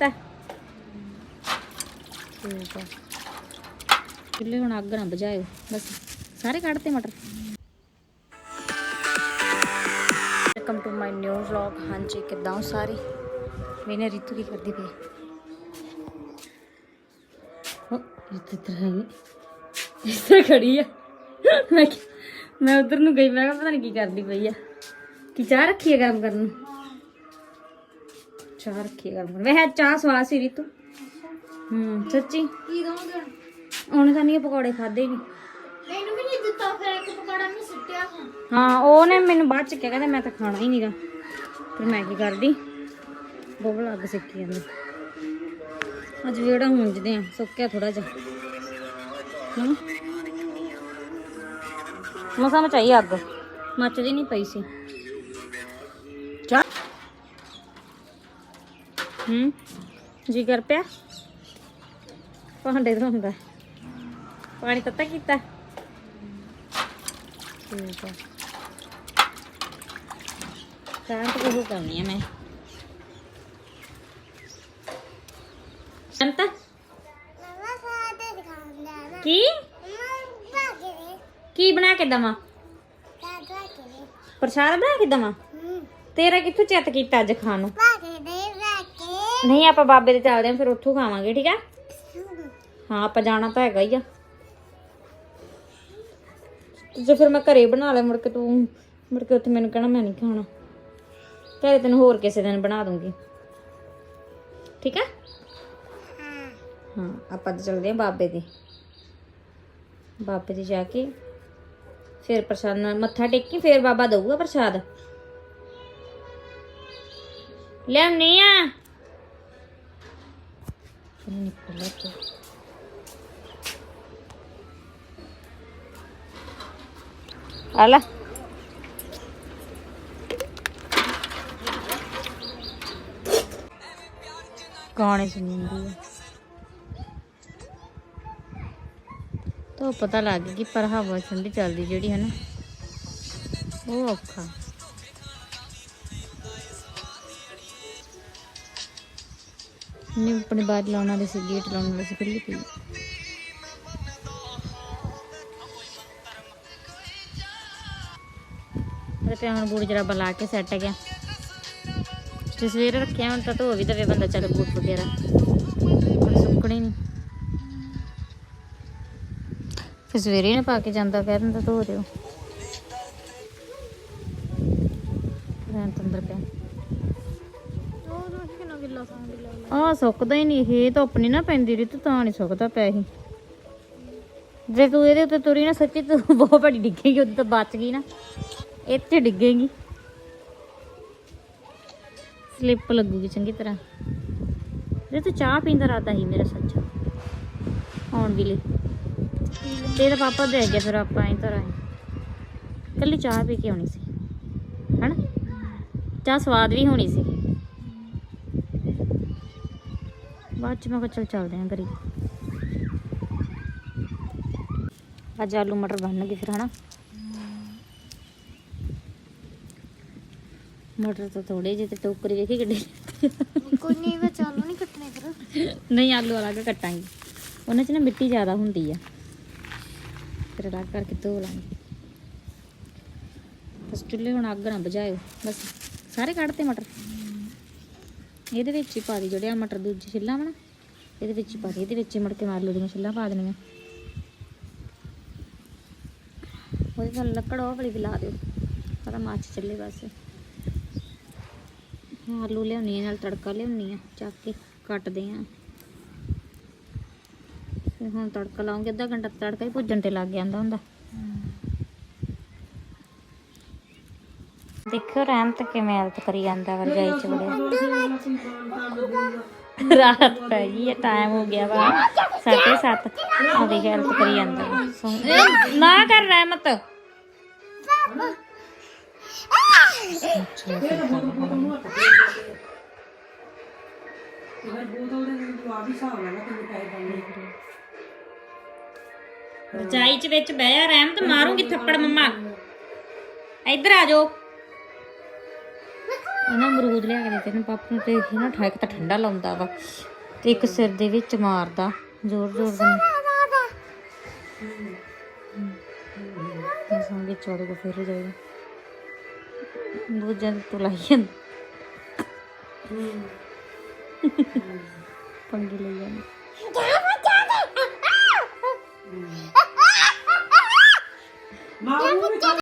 ਕੀਤਾ ਠੀਕ ਆ। ਚੁੱਲ੍ਹੇ ਹੁਣ ਅੱਗ ਨਾ ਬੁਝਾਇਓ। ਬਸ ਸਾਰੇ ਕੱਢਤੇ ਮਟਰ? Welcome to my new vlog ਹਾਂਜੀ ਕਿੱਦਾਂ ਹੋ ਸਾਰੇ? ਮੈਨੇ ਰਿਤੂ ਕੀ ਕਰਦੀ ਪਈ? ਉਹ ਰਿਤੂ ਇੱਧਰ ਹੈ ਨਹੀਂ ਇੱਧਰ ਖੜੀ ਆ। ਮੈਂ ਮੈਂ ਉਧਰ ਨੂੰ ਗਈ ਮੈਂ ਕਿਹਾ ਪਤਾ ਨਹੀਂ ਕੀ ਕਰਦੀ ਪਈ ਆ। ਕੀ ਚਾਹ ਰੱਖੀ ਹੈ ਗਰਮ ਕਰਨ? ਨੂੰ ਚਾਹ ਰੱਖੀ ਗਰਮ ਕਰਨ ਵੈਸੇ ਚਾਹ ਸਵਾਦ ਸੀ ਰਿਤੂ। ਹੂੰ ਸੱਚੀ। ਕੀ ਦੋਗੇ ਉਹਨੇ ਤਾਂ ਨਹੀਂ ਪਕੌੜੇ ਖਾਦੇ ਨਹੀਂ ਮੈਨੂੰ ਵੀ ਨਹੀਂ ਦਿੱਤਾ ਫਿਰ ਇੱਕ ਪਕੌੜਾ ਮੈਂ ਸੁੱਟਿਆ ਹਾਂ ਹਾਂ ਉਹਨੇ ਮੈਨੂੰ ਬਾਅਦ ਚ ਕਿਹਾ ਕਹਿੰਦਾ ਮੈਂ ਤਾਂ ਖਾਣਾ ਹੀ ਨਹੀਂਗਾ ਫਿਰ ਮੈਂ ਕੀ ਕਰਦੀ? ਬੋਬਲ ਅੱਗ ਸਿੱਕੀ ਜਾਂਦੀ। ਅੱਜ ਜਿਹੜਾ ਹੁੰਜਦੇ ਆ ਸੁੱਕਿਆ ਥੋੜਾ ਜਿਹਾ। ਹੂੰ। ਮਸਾਂ ਮਚਾਈ ਅੱਗ। ਮੱਚਦੀ ਨਹੀਂ ਪਈ ਸੀ ਚਾ ਹੂੰ? ਜੀ ਕਰ ਪਿਆ? ਭਾਂਡੇ ਧੋਂਦਾ। ਪਾਣੀ ਤੱਤਾ ਕੀਤਾ। ਠੀਕ ਆ। ਕਾਂਟ ਕੋ ਕਰਨੀ ਹੈ ਮੈਂ। ਨਾ। ਕੀ? ਕੀ ਬਣਾ ਕੇ ਦਵਾਂ? ਪ੍ਰਸ਼ਾਦ ਬਣਾ ਕੇ ਦਵਾਂ? ਹੂੰ। ਤੇਰਾ ਕਿੱਥੋਂ ਚਿੱਤ ਕੀਤਾ ਅੱਜ ਖਾਣ ਨੂੰ? ਨਹੀਂ, ਆਪਾਂ ਬਾਬੇ ਦੇ ਚੱਲਦੇ ਆਂ ਫਿਰ ਉੱਥੋਂ ਖਾਵਾਂਗੇ, ਠੀਕ ਆ? ਹਾਂ, ਆਪਾਂ ਜਾਣਾ ਤਾਂ ਹੈਗਾ ਹੀ ਆ। ਜੇ ਫਿਰ ਮੈਂ ਘਰੇ ਬਣਾ ਲਿਆ, ਮੁੜ ਕੇ ਤੂੰ, ਮੁੜ ਕੇ ਉੱਥੇ ਮੈਨੂੰ ਕਹਿਣਾ, ਮੈਂ ਨਹੀਂ ਖਾਣਾ। ਘਰੇ ਤੈਨੂੰ ਹੋਰ ਕਿਸੇ ਦਿਨ ਬਣਾ ਦੂੰਗੀ। ਠੀਕ ਆ? ਹਾਂ, ਆਪਾਂ ਤਾਂ ਚੱਲਦੇ ਆਂ ਬਾਬੇ ਦੇ। ਬਾਬੇ ਦੇ ਜਾ ਕੇ ਫਿਰ ਪ੍ਰਸ਼ਾਦ ਨਾਲ ਮੱਥਾ ਟੇਕੀ, ਫਿਰ ਬਾਬਾ ਦਊਗਾ ਪ੍ਰਸ਼ਾਦ। ਲਿਆਉਣੀ ਆ। ਨਿਕਲ ਲੈ ਤੂੰ ਆ ਗਾਣੇ ਸੁਣਦੀ ਆ ਤਾਂ ਪਤਾ ਲੱਗ ਗਈ ਪਰ ਹਵਾ ਠੰਡੀ ਚੱਲਦੀ ਜਿਹੜੀ ਹੈ ਨਾ ਉਹ ਔਖਾ ਨੇ ਆਪਣੇ ਬਾਹਰ ਲਾਉਣ ਵਾਲੇ ਸੀ ਗੇਟ ਲਾਉਣ ਵਾਲੇ ਸੀ ਖੁੱਲੀ ਪਈ। ਤੇ ਹੁਣ ਬੂਟ ਜਰਾ ਬਲਾ ਕੇ ਸੈੱਟ ਗਿਆ। ਤੇ ਸਵੇਰੇ ਰੱਖਿਆ ਹੁਣ ਤਾਂ ਧੋ ਵੀ ਦਵੇ ਬੰਦਾ ਚੱਲ ਬੂਟ ਵਗੈਰਾ। ਪਰ ਸੁੱਕਣੇ ਨਹੀਂ ਫਿਰ ਸਵੇਰੇ ਨੇ ਪਾ ਕੇ ਜਾਂਦਾ, ਫਿਰ ਤਾਂ ਧੋ ਦਿਓ। ਰਹਿਣ ਤੰਦਰ ਪਿਆ। ਕਿਨੋ ਗਿੱਲਾ ਸਾਂਗ ਗਿੱਲਾ ਆ ਸੁੱਕਦਾ ਹੀ ਨਹੀਂ, ਇਹ ਧੁੱਪ ਨਹੀਂ ਨਾ ਪੈਂਦੀ ਰਿਤ, ਤਾਂ ਨਹੀਂ ਸੁੱਕਦਾ ਪਿਆ ਇਹ। ਜੇ ਤੂੰ ਇਹਦੇ ਉੱਤੇ ਤੁਰੀ ਨਾ ਸੱਚੀ, ਤੂੰ ਬਹੁਤ ਵੱਡੀ ਡਿੱਗੇਗੀ ਉਦੋਂ ਤਾਂ ਬਚ ਗਈ ਨਾ। ਇੱਥੇ ਡਿੱਗੇਗੀ। ਸਲਿੱਪ ਲੱਗੂਗੀ ਚੰਗੀ ਤਰ੍ਹਾਂ। ਜੇ ਤੂੰ ਚਾਹ ਪੀਂਦਾ ਰਾਤਾ ਹੀ ਮੇਰਾ ਸੱਚ। ਆਉਣ ਵੀ ਲਈ ਤੇਰਾ ਪਾਪਾ ਦੇ ਗਿਆ ਫਿਰ ਆਪਾਂ ਐਂ ਤਰ੍ਹਾਂ ਹੀ ਕੱਲੀ ਚਾਹ ਪੀ ਕੇ ਆਉਣੀ ਸੀ। ਹਨਾ? ਚਾਹ ਸਵਾਦ ਵੀ ਹੋਣੀ ਸੀ। ਬਾਅਦ ਚ ਮੈਂ ਕਿਹਾ ਚੱਲ ਚੱਲਦੇ ਆਂ ਘਰੀ। ਅੱਜ ਆਲੂ ਮਟਰ ਬਣਨਗੇ ਫਿਰ ਹਨਾ? ਮਟਰ ਤਾਂ ਥੋੜੇ ਜਿਹੇ ਤੇ ਟੋਕਰੀ ਵੇਖੀ ਕਿੱਡੇ ਕੋਈ ਨਹੀਂ ਵਿੱਚ ਆਲੂ ਨਹੀਂ ਕੱਟਣੇ ਫਿਰ। ਨਹੀਂ ਆਲੂ ਅਲੱਗ ਕੱਟਾਂਗੇ। ਉਹਨਾਂ 'ਚ ਨਾ ਮਿੱਟੀ ਜ਼ਿਆਦਾ ਹੁੰਦੀ ਆ। ਫਿਰ ਅਲੱਗ ਕਰਕੇ ਧੋ ਲਾਂਗੇ। ਬਸ ਚੁੱਲ੍ਹੇ ਹੁਣ ਅੱਗ ਨਾ ਬੁਝਾਇਓ। ਬਸ ਸਾਰੇ ਕੱਢਤੇ ਮਟਰ? ਇਹਦੇ ਵਿੱਚ ਹੀ ਪਾ ਦੀ ਜਿਹੜੇ ਆ ਮਟਰ ਦੂਜੀ ਛਿੱਲਾਂ ਵਾ ਨਾ, ਇਹਦੇ ਵਿੱਚ ਹੀ ਪਾ ਦੀ, ਇਹਦੇ ਵਿੱਚ ਹੀ ਮੁੜ ਕੇ ਆਲੂ ਦੀਆਂ ਛਿੱਲਾਂ ਪਾ ਦੇਣੀਆਂ। ਉਹਦੇ ਨਾਲ ਲੱਕੜ ਉਹ ਵਾਲੀ ਵੀ ਲਾ ਦਿਓ ਪਤਾ ਮਾਚ ਚੱਲੇ ਬਸ। ਆਲੂ ਲਿਆਉਣੀ ਆ, ਨਾਲ ਤੜਕਾ ਲਿਆਉਣੀ ਆ, ਚੱਕ ਕੇ ਕੱਟਦੇ ਆ। ਹੁਣ ਤੜਕਾ ਲਾਉਂਗੇ, ਅੱਧਾ ਘੰਟਾ ਤੜਕਾ ਹੀ ਭੁੱਜਣ ਤੇ ਲੱਗ ਜਾਂਦਾ ਹੁੰਦਾ। ਦੇਖੋ ਰਹਿਮਤ ਕਿਵੇਂ ਹਾਲਤ ਕਰੀ ਜਾਂਦਾ ਵਾ ਰਜਾਈ ਚ ਵੜਿਆ ਰਾਤ ਪੈ ਗਈ ਹੈ ਟਾਈਮ ਹੋ ਗਿਆ ਵਾ। 7:30 ਉਹਦੀ ਹੈਲਪ ਕਰੀ ਜਾਂਦਾ ਨਾ ਕਰ ਰਹਿਮਤ। ਰਜਾਈ ਚ ਵਿੱਚ ਬਹਿ ਜਾ ਰਹਿਮਤ ਮਾਰੂੰਗੀ ਥੱਪੜ ਮੰਮਾ। ਇੱਧਰ ਆ ਜਾਓ। ਨਾ ਅਮਰੂਦ ਲਿਆ ਕੇ ਦਿੱਤੇ ਨੇ, ਪਾਪਾ ਨੂੰ ਤੇ ਇਹ ਨਾ ਠਾਇਕ ਤਾਂ ਠੰਡਾ ਲਾਉਂਦਾ ਵਾ ਤੇ ਇੱਕ ਸਿਰ ਦੇ ਵਿੱਚ ਮਾਰਦਾ ਜ਼ੋਰ ਜ਼ੋਰ ਨਾਲ। ਇਹ ਸੰਗੇ ਚੋੜੇ ਕੋ ਫੇਰ ਜਾਏਗਾ ਬਹੁਤ ਜਨ ਤੋਂ ਲਾਈ ਜਾਂਦਾ। ਪੰਗੇ ਲਈ ਜਾਂਦਾ। ਮਾਂ